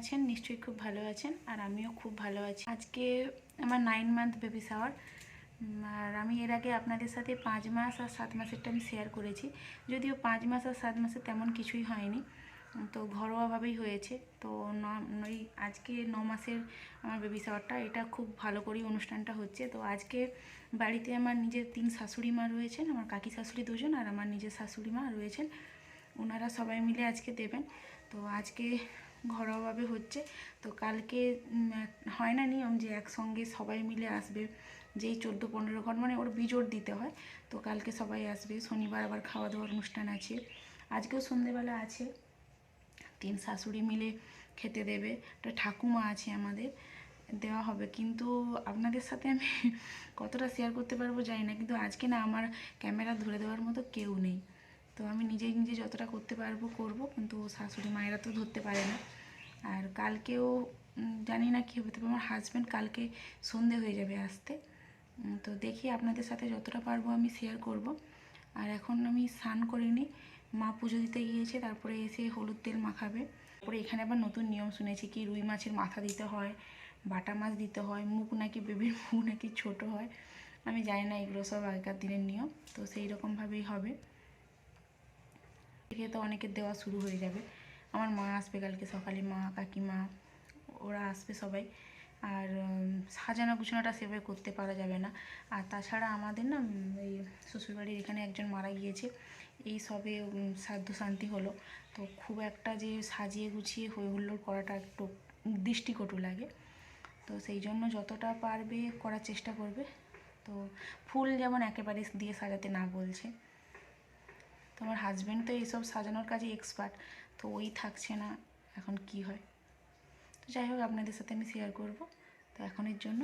আছেন, নিশ্চয়ই খুব ভালো আছেন আর আমিও খুব ভালো আছি। আজকে আমার নাইন মান্থ বেবি শাওয়ার আর আমি এর আগে আপনাদের সাথে পাঁচ মাস আর সাত মাসেরটা আমি শেয়ার করেছি। যদিও পাঁচ মাস আর সাত মাসে তেমন কিছুই হয়নি, তো ঘরোয়াভাবেই হয়েছে। তো ন, ওই আজকে ন মাসের আমার বেবি শাওয়ারটা এটা খুব ভালো করেই অনুষ্ঠানটা হচ্ছে। তো আজকে বাড়িতে আমার নিজের তিন শাশুড়ি মা রয়েছেন, আমার কাকি শাশুড়ি দুজন আর আমার নিজের শাশুড়ি মা রয়েছেন। ওনারা সবাই মিলে আজকে দেবেন। তো আজকে ঘরোয়াভাবে হচ্ছে। তো কালকে হয় না নিয়ম যে একসঙ্গে সবাই মিলে আসবে, যেই চোদ্দ পনেরো ঘর মানে ওর বিজোড় দিতে হয়। তো কালকে সবাই আসবে, শনিবার আবার খাওয়া দাওয়ার অনুষ্ঠান আছে। আজকেও সন্ধেবেলা আছে। তিন শাশুড়ি মিলে খেতে দেবে। একটা ঠাকুমা আছে আমাদের, দেওয়া হবে। কিন্তু আপনাদের সাথে আমি কতটা শেয়ার করতে পারব জানি না। কিন্তু আজকে না আমার ক্যামেরা ধরে দেওয়ার মতো কেউ নেই। তো আমি নিজে নিজে যতটা করতে পারব করব, কিন্তু শাশুড়ি মায়েরা তো ধরতে পারে না। আর কালকেও জানি না কী হবে, তবে আমার হাজব্যান্ড কালকে সন্ধে হয়ে যাবে আসতে। তো দেখি আপনাদের সাথে যতটা পারব আমি শেয়ার করব। আর এখন আমি স্নান করিনি মা পুজো দিতে গিয়েছে, তারপরে এসে হলুদ তেল মাখাবে। তারপরে এখানে আবার নতুন নিয়ম শুনেছি কি, রুই মাছের মাথা দিতে হয়, বাটা মাছ দিতে হয় মুখ নাকি বেবির মুখ নাকি ছোট হয়। আমি জানি না, এগুলো সব আগেকার দিনের নিয়ম, তো সেই রকমভাবেই হবে। থেকে তো অনেকের দেওয়া শুরু হয়ে যাবে। আমার মা আসবে কালকে সকালে, মা, কাকিমা, ওরা আসবে সবাই। আর সাজানো গুছানোটা সেভাবে করতে পারা যাবে না। আর তাছাড়া আমাদের না এই শ্বশুরবাড়ির এখানে একজন মারা গিয়েছে। এই সবে শ্রাদ্ধ শান্তি হলো। তো খুব একটা যে সাজিয়ে গুছিয়ে হই হুল্লোড় করাটা একটু দৃষ্টিকটু লাগে। তো সেই জন্য যতটা পারবে করার চেষ্টা করবে। তো ফুল যেমন একেবারে দিয়ে সাজাতে না বলছে। তো আমার হাজব্যান্ড তো এইসব সাজানোর কাজে এক্সপার্ট তো ওই থাকছে না এখন কি হয়? তো যাই হোক আপনাদের সাথে আমি শেয়ার করব। তো এখনের জন্য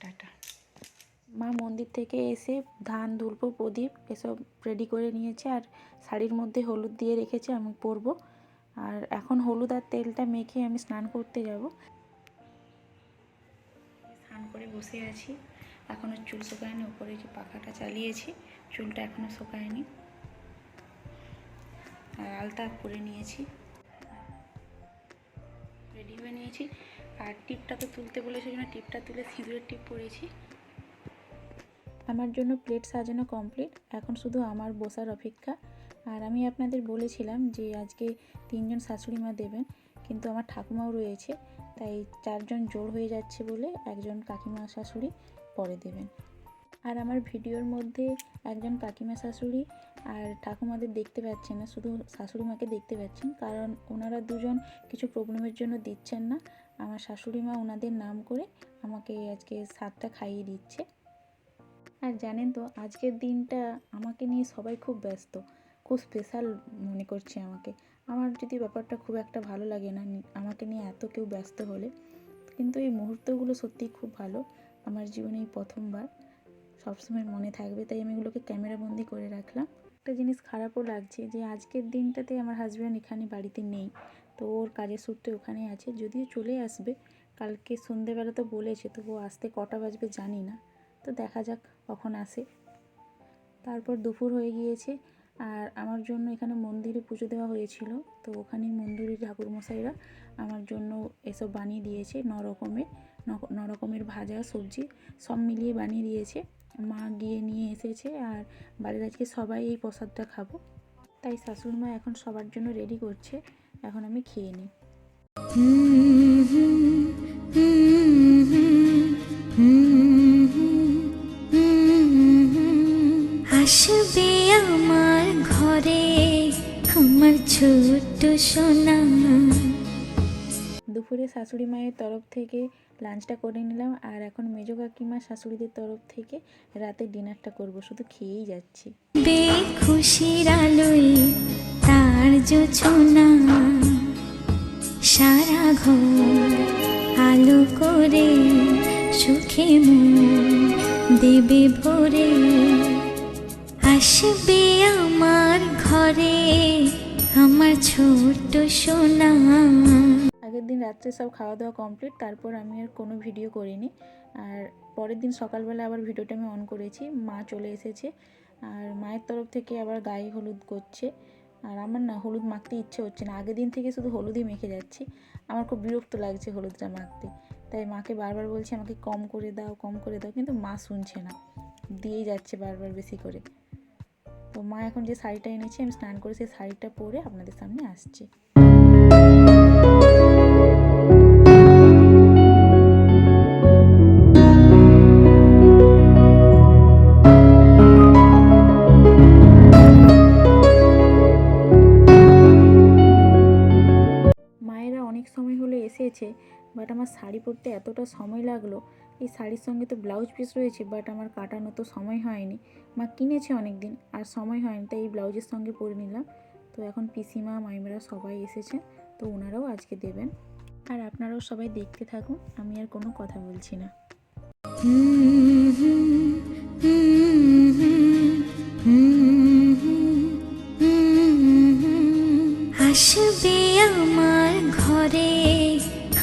টাটা। মা মন্দির থেকে এসে ধান দুর্ব প্রদীপ এসব রেডি করে নিয়েছে আর শাড়ির মধ্যে হলুদ দিয়ে রেখেছে আমি পরবো। আর এখন হলুদ আর তেলটা মেখে আমি স্নান করতে যাব। স্নান করে বসে আছি। এখনও চুল শুকায়নি উপরে যে পাখাটা চালিয়েছি চুলটা এখনও শুকায়নি। আর আলতা করে নিয়েছি। রেডি হয়ে নিয়েছি। আর টিপটাকে তুলতে বলেছে জন্য টিপটা তুলে সিঁদুরের টিপ পরেছি। আমার জন্য প্লেট সাজানো কমপ্লিট। এখন শুধু আমার বসার অপেক্ষা। আর আমি আপনাদের বলেছিলাম যে আজকে তিনজন শাশুড়ি মা দেবেন, কিন্তু আমার ঠাকুমাও রয়েছে। তাই চারজন জোর হয়ে যাচ্ছে বলে একজন কাকিমা শাশুড়ি পরে দেবেন। আর আমার ভিডিওর মধ্যে একজন কাকিমা শাশুড়ি আর ঠাকুমাদের দেখতে পাচ্ছেন না, শুধু শাশুড়ি মাকে দেখতে পাচ্ছেন, কারণ ওনারা দুজন কিছু প্রবলেমের জন্য দিচ্ছেন না। আমার শাশুড়ি মা ওনাদের নাম করে আমাকে আজকে সাতটা খাইয়ে দিচ্ছে। আর জানেন তো, আজকের দিনটা আমাকে নিয়ে সবাই খুব ব্যস্ত, খুব স্পেশাল মনে করছে আমাকে। আমার যদি ব্যাপারটা খুব একটা ভালো লাগে না আমাকে নিয়ে এত কেউ ব্যস্ত হলে, কিন্তু এই মুহূর্তগুলো সত্যিই খুব ভালো। আমার জীবনে এই প্রথমবার। সবসময় মনে থাকবে, তাই আমি এগুলোকে ক্যামেরাবন্দি করে রাখলাম। একটা জিনিস খারাপও লাগছে যে, আজকের দিনটাতে আমার হাজব্যান্ড এখানে বাড়িতে নেই, তো ওর কাজের সূত্রে ওখানে আছে, যদিও চলে আসবে, কালকে সন্ধেবেলা তো বলেছে তো ও আসতে কটা বাজবে জানি না, তো দেখা যাক কখন আসে। তারপর দুপুর হয়ে গিয়েছে, আর আমার জন্য এখানে মন্দিরে পুজো দেওয়া হয়েছিল, তো ওখানে মন্দিরের ঠাকুরমশাইরা আমার জন্য এসব বানিয়ে দিয়েছে ন রকমের ন রকমের ভাজা, সবজি, সব মিলিয়ে বানিয়ে দিয়েছে। মা গিয়ে নিয়ে এসেছে আর বাড়ির আজকে সবাই এই প্রসাদটা খাব। তাই শাশুড়ি মা এখন সবার জন্য রেডি করছে। এখন আমি খেয়ে নিই। আসবে আমার ঘরে আমার ছোট্ট সোনা। দুপুরে শাশুড়ি মায়ের তরফ থেকে লাঞ্চটা করে নিলাম আর এখন মেজো কাকিমা শাশুড়িদের তরফ থেকে রাতে ডিনারটা করব, শুধু খেয়েই যাচ্ছি। বেখুশির আলোয় তার জোছনা সারা ঘর আলো করে সুখে দেবে ভরে। আসবে আমার ঘরে আমার ছোট্ট সোনা। আগের দিন রাত্রে সব খাওয়া দাওয়া কমপ্লিট তারপর আমি আর কোনো ভিডিও করিনি। আর পরের দিন সকালবেলা আবার ভিডিওটা আমি অন করেছি, মা চলে এসেছে। আর মায়ের তরফ থেকে আবার গায়ে হলুদ করছে। আর আমার না হলুদ মাখতে ইচ্ছে হচ্ছে না, আগের দিন থেকে শুধু হলুদই মেখে যাচ্ছি। আমার খুব বিরক্ত লাগছে হলুদটা মাখতে। তাই মাকে বারবার বলছি, আমাকে কম করে দাও, কম করে দাও। কিন্তু মা শুনছে না। দিয়েই যাচ্ছে বারবার বেশি করে। তো মা এখন যে শাড়িটা এনেছে, আমি স্নান করে সেই শাড়িটা পরে আপনাদের সামনে আসছি। আমার শাড়ি পরতে এতটা সময় লাগল। এই শাড়ির সঙ্গে তো ব্লাউজ পিস রয়েছে বাট আমার কাটানো তো সময় হয়নি। মা কিনেছে অনেক দিন আর সময় হয়নি, তাই এই ব্লাউজের সঙ্গে পরে নিলাম। তো এখন পিসিমা মাইমেরা সবাই এসেছে, তো ওনারাও আজকে দেবেন। আর আপনারাও সবাই দেখতে থাকুন, আমি আর কোনো কথা বলছি না। আসবে আমার ঘরে।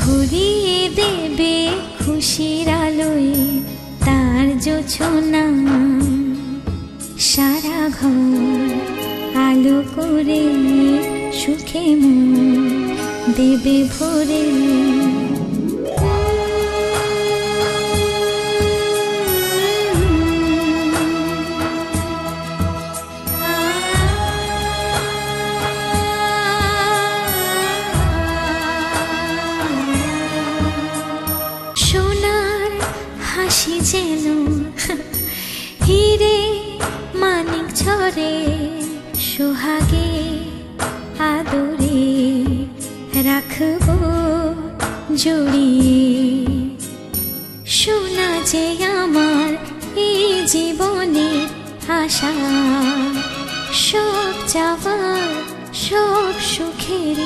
ভরিয়ে দেবে খুশির আলোয় তার জোছনা সারা ঘর আলো করে সুখে মন দেবে ভরে। সোহাগে আদরে রাখব জড়িয়ে। সোনা যে আমার এই জীবনে আশা, সব চাওয়ার সব সুখের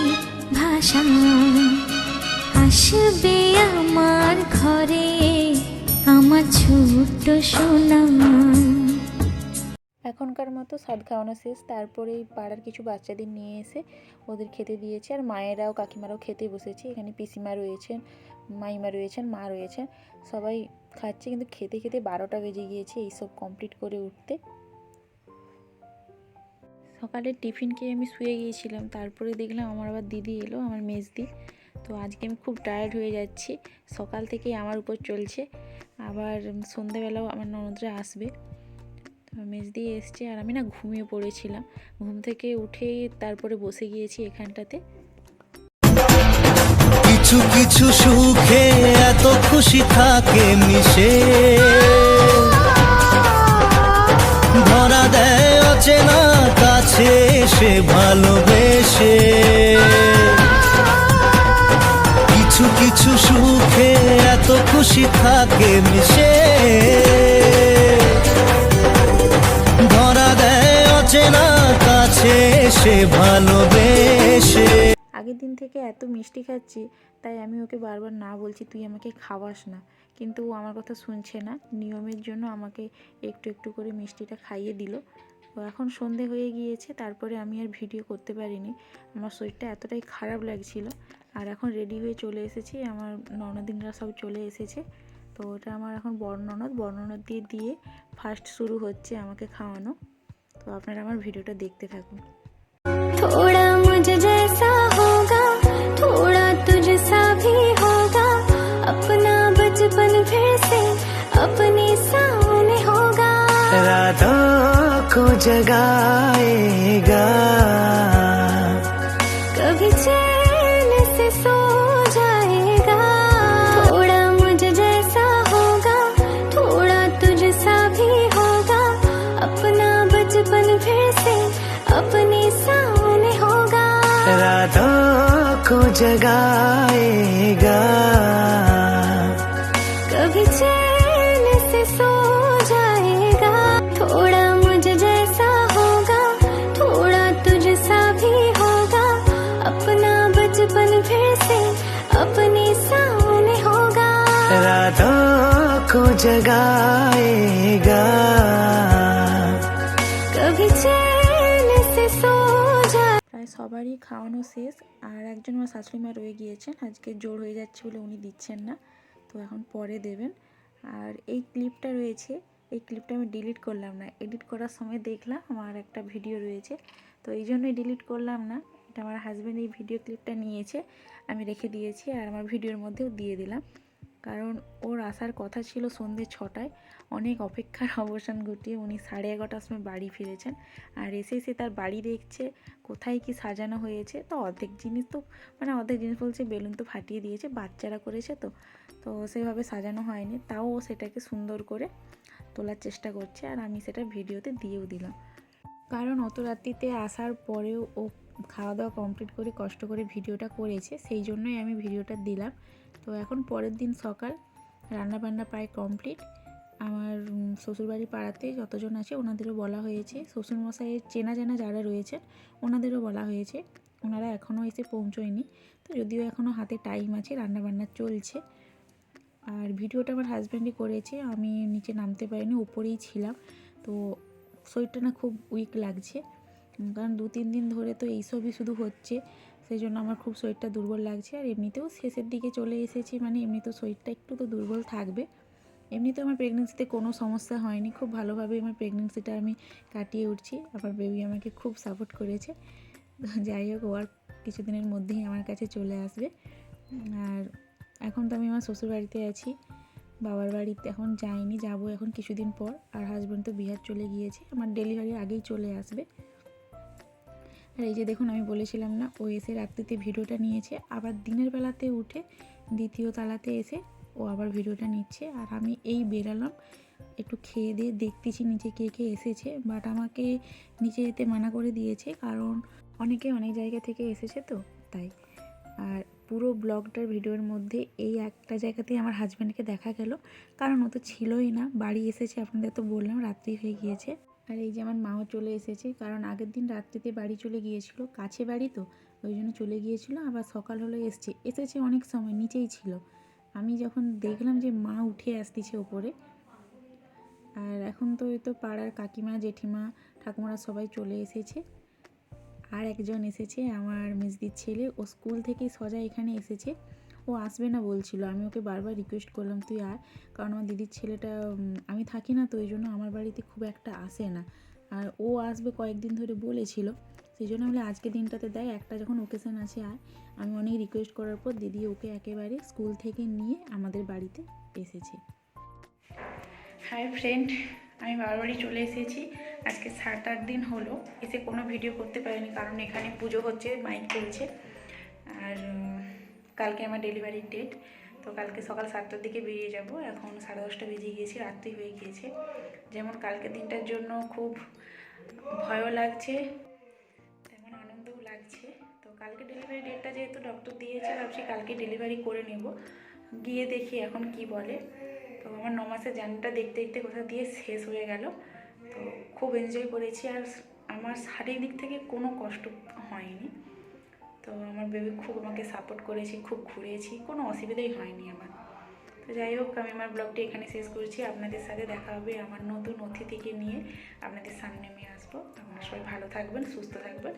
ভাষা। আসবে আমার ঘরে আমার ছোট্ট সোনা। এখনকার মতো স্বাদ খাওয়ানো শেষ। তারপরে এই পাড়ার কিছু বাচ্চাদের নিয়ে এসে ওদের খেতে দিয়েছে। আর মায়েরাও, কাকিমারাও খেতে বসেছে। এখানে পিসিমা রয়েছেন, মাইমা রয়েছেন, মা রয়েছেন। সবাই খাচ্ছে কিন্তু খেতে খেতে বারোটা বেজে গিয়েছে এইসব কমপ্লিট করে উঠতে। সকালে টিফিন খেয়ে আমি শুয়ে গিয়েছিলাম। তারপরে দেখলাম আমার আবার দিদি এলো, আমার মেজদি। তো আজকে আমি খুব টায়ার্ড হয়ে যাচ্ছি। সকাল থেকেই আমার উপর চলছে। আবার সন্ধেবেলাও আমার ননদরা আসবে। তো মেজদি এসছে আর আমি না ঘুমিয়ে পড়েছিলাম। ঘুম থেকে উঠে তারপরে বসে গিয়েছি এখানটাতে। কিছু কিছু সুখে এত খুশি থাকে মিশে। ধরা দেয় অচেনা কাছে সে ভালোবেসে। কিছু কিছু সুখে এত খুশি থাকে মিশে। কাছে ভালোবেসে। আগের দিন থেকে এত মিষ্টি খাচ্ছি, তাই আমি ওকে বারবার না বলছি, তুই আমাকে খাওয়াস না। কিন্তু ও আমার কথা শুনছে না। নিয়মের জন্য আমাকে একটু একটু করে মিষ্টিটা খাইয়ে দিল। তো এখন সন্ধে হয়ে গিয়েছে, তারপরে আমি আর ভিডিও করতে পারিনি। আমার শরীরটা এতটাই খারাপ লাগছিল। আর এখন রেডি হয়ে চলে এসেছি। আমার ননদিনরা সব চলে এসেছে। তো ওটা আমার এখন বর্ণনদ বর্ণনদ দিয়ে দিয়ে ফার্স্ট শুরু হচ্ছে আমাকে খাওয়ানো। তো আপনারা আমার ভিডিওটা দেখতে থাকুন थोड़ा मुझ जैसा होगा थोड़ा तुझसा भी होगा अपना बचपन फिर से अपने सामने होगा रातों को जगाएगा जगाएगा। कभी चैन से सो जाएगा। थोड़ा मुझ जैसा होगा, थोड़ा तुझ सा भी होगा। अपना बचपन फिर से अपने सामने होगा। राधा को जगाएगा। সবারই খাওয়ানো শেষ আর একজন আমার শাশুড়ি মা রয়ে গিয়েছেন। আজকে জোর হয়ে যাচ্ছে বলে উনি দিচ্ছেন না। তো এখন পরে দেবেন। আর এই ক্লিপটা রয়েছে, এই ক্লিপটা আমি ডিলিট করলাম না। এডিট করার সময় দেখলাম আমার একটা ভিডিও রয়েছে। তো এই জন্যই ডিলিট করলাম না। এটা আমার হাজব্যান্ড এই ভিডিও ক্লিপটা নিয়েছে। আমি রেখে দিয়েছি আর আমার ভিডিওর মধ্যেও দিয়ে দিলাম। কারণ ওর আসার কথা ছিল সন্ধ্যে ছটায়। অনেক অপেক্ষার অবসান ঘটিয়ে উনি সাড়ে এগারোটার সময় বাড়ি ফিরেছেন। আর এসে এসে তার বাড়ি দেখছে কোথায় কি সাজানো হয়েছে। তো অর্ধেক জিনিস তো মানে অর্ধেক জিনিস বলছে বেলুন তো ফাটিয়ে দিয়েছে, বাচ্চারা করেছে তো। তো সেভাবে সাজানো হয়নি, তাও ও সেটাকে সুন্দর করে তোলার চেষ্টা করছে। আর আমি সেটা ভিডিওতে দিয়েও দিলাম। কারণ অত রাত্রিতে আসার পরেও ও খাওয়া দাওয়া কমপ্লিট করে কষ্ট করে ভিডিওটা করেছে সেই জন্যই আমি ভিডিওটা দিলাম। তো এখন পরের দিন সকাল রান্নাবান্না প্রায় কমপ্লিট আমার উম, শ্বশুরবাড়ির পাড়াতে যতজন আছে ওনাদেরও বলা হয়েছে। শ্বশুরমশাইয়ের চেনা জানা যারা রয়েছে ওনাদেরও বলা হয়েছে। ওনারা এখনও এসে পৌঁছয়নি। তো যদিও এখনও হাতে টাইম আছে রান্নাবান্না চলছে। আর ভিডিওটা আমার হাজব্যান্ডই করেছে আমি নিচে নামতে পারিনি উপরেই ছিলাম। তো শরীরটা না খুব উইক লাগছে। কারণ দু তিন দিন ধরে তো এইসবই শুধু হচ্ছে, সেই জন্য আমার খুব শরীরটা দুর্বল লাগছে। আর এমনিতেও শেষের দিকে চলে এসেছি মানে এমনিতেও শরীরটা একটু তো দুর্বল থাকবে। এমনিতে আমার প্রেগনেন্সিতে কোনো সমস্যা হয়নি, খুব ভালোভাবে আমার প্রেগনেন্সিটা আমি কাটিয়ে উঠছি। আমার বেবি আমাকে খুব সাপোর্ট করেছে। যাই হোক, ও আর কিছুদিনের মধ্যেই আমার কাছে চলে আসবে। আর এখন তো আমি আমার শ্বশুর বাড়িতে আছি, বাবার বাড়িতে এখন যাইনি, যাব এখন কিছুদিন পর। আর হাজব্যান্ড তো বিহার চলে গিয়েছে, আমার ডেলিভারি আগেই চলে আসবে। আর এই যে দেখুন, আমি বলেছিলাম না, ও এসে রাত্রিতে ভিডিওটা নিয়েছে, আবার দিনের বেলাতে উঠে দ্বিতীয় তালাতে এসে ও আবার ভিডিওটা নিচ্ছে। আর আমি এই বেরালাম, একটু খেয়ে দিয়ে দেখতেছি নিচে কে কে এসেছে বাট আমাকে নিচে যেতে মানা করে দিয়েছে, কারণ অনেকে অনেক জায়গা থেকে এসেছে তো, তাই। আর পুরো ব্লগটার ভিডিওর মধ্যে এই একটা জায়গাতেই আমার হাজব্যান্ডকে দেখা গেল, কারণ ও তো ছিলই না, বাড়ি এসেছে আপনাদের তো বললাম, রাত্রি হয়ে গিয়েছে। আর এই যে আমার মাও চলে এসেছে, কারণ আগের দিন রাত্রিতে বাড়ি চলে গিয়েছিল, কাছে বাড়ি তো, ওই জন্য চলে গিয়েছিল, আবার সকাল হলে এসছে। এসেছে অনেক সময়, নিচেই ছিল। আমি যখন দেখলাম যে মা উঠে আসতেছে ওপরে, আর এখন তো ওই তো পাড়ার কাকিমা, জেঠিমা, ঠাকুমারা সবাই চলে এসেছে। আর একজন এসেছে, আমার মিসদির ছেলে, ও স্কুল থেকেই সজা এখানে এসেছে। ও আসবে না বলছিল। আমি ওকে বারবার রিকোয়েস্ট করলাম, তুই আর কারণ আমার দিদির ছেলেটা আমি থাকি না তো ওই জন্য আমার বাড়িতে খুব একটা আসে না। আর ও আসবে কয়েকদিন ধরে বলেছিল, সেই জন্য বলে আজকে দিনটাতে দেয় একটা যখন ওকেশন আছে আর আমি অনেক রিকোয়েস্ট করার পর দিদি ওকে একেবারে স্কুল থেকে নিয়ে আমাদের বাড়িতে এসেছে। হাই ফ্রেন্ড আমি বারবারই চলে এসেছি। আজকে সাত আট দিন হলো, এসে কোনো ভিডিও করতে পারিনি, কারণ এখানে পুজো হচ্ছে মাইক চলছে। কালকে আমার ডেলিভারির ডেট, তো কালকে সকাল সাতটার দিকে বেরিয়ে যাব। এখন সাড়ে দশটা বেজে গিয়েছি, রাত্রি হয়ে গিয়েছে। যেমন কালকে দিনটার জন্য খুব ভয়ও লাগছে, তেমন আনন্দও লাগছে। তো কালকে ডেলিভারি ডেটটা যেহেতু ডক্টর দিয়েছে, ভাবছি কালকে ডেলিভারি করে নেব। গিয়ে দেখি এখন কি বলে। তো আমার ন মাসের জার্নিটা দেখতে দেখতে কোথা দিয়ে শেষ হয়ে গেল। তো খুব এনজয় করেছি। আর আমার শারীরিক দিক থেকে কোনো কষ্ট হয়নি। তো আমার বেবি খুব আমাকে সাপোর্ট করেছি, খুব ঘুরেছি, কোনো অসুবিধাই হয়নি আমার। তো যাই হোক, আমি আমার ব্লগটি এখানে শেষ করছি। আপনাদের সাথে দেখা হবে আমার নতুন অতিথিকে নিয়ে আপনাদের সামনে আমি আসব। আপনারা সবাই ভালো থাকবেন, সুস্থ থাকবেন।